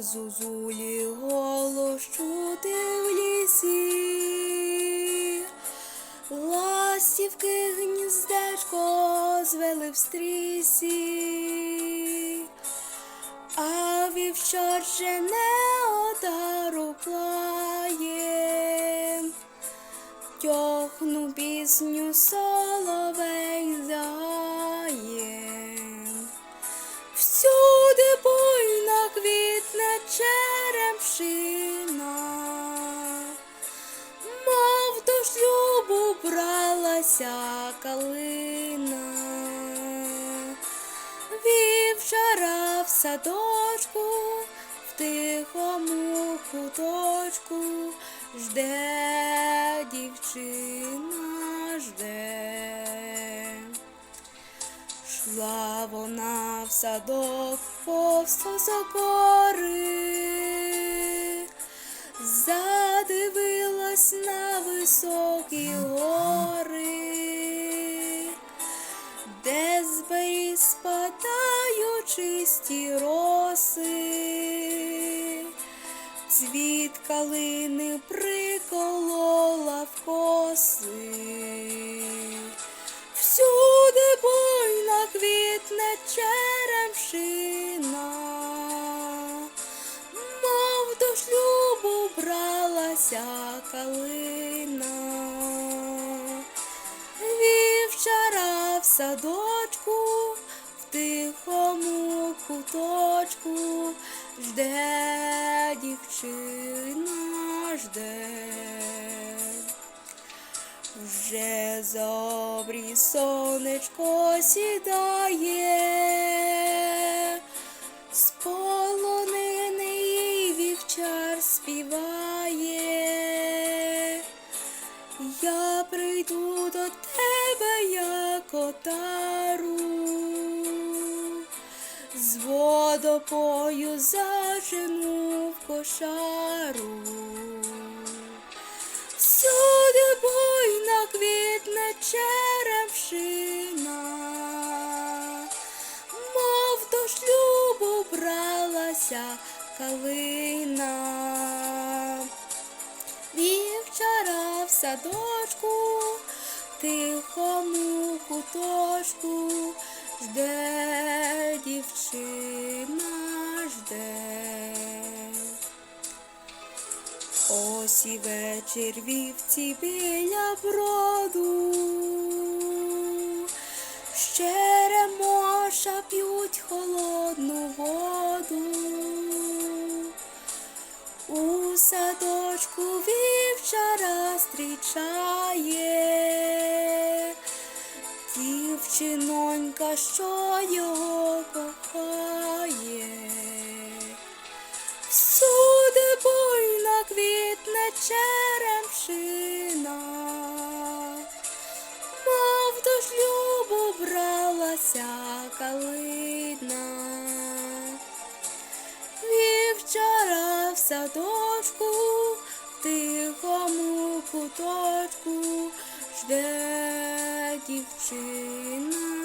зузулі голос чути в лісі, ластівки гніздечко звели в стрісі, а вівчар ще не отару плає, тьохну пісню соловей бралася калина, вівчара в садочку, в тихому куточку жде дівчина жде. Шла вона в садок повз сокори, задивилась на високі гори, спадають чисті роси, цвіт калини приколола в коси. Всюди буйна квітне черемшина, мов до шлюбу бралася калина, вівчара в садочку, тихому куточку жде дівчина жде. Вже за сонечко сідає, з полонини вівчар співає. Я прийду до тебе, як отару, з водопою зажену в кошару. Всюди буйна квітне черемшина, мов до шлюбу бралася калина. Вівчара в садочку, тихому куточку жде дівчина жде. Ось і вечір вівці біля броду, з черемоша п'ють холодну воду. У садочку вівчара зустрічає дівчинонька, що його кохає. Всюди буйна квітне черемшина, мов до шлюбу бралася калина. Вівчара в садочку, тихому куточку жде дівчина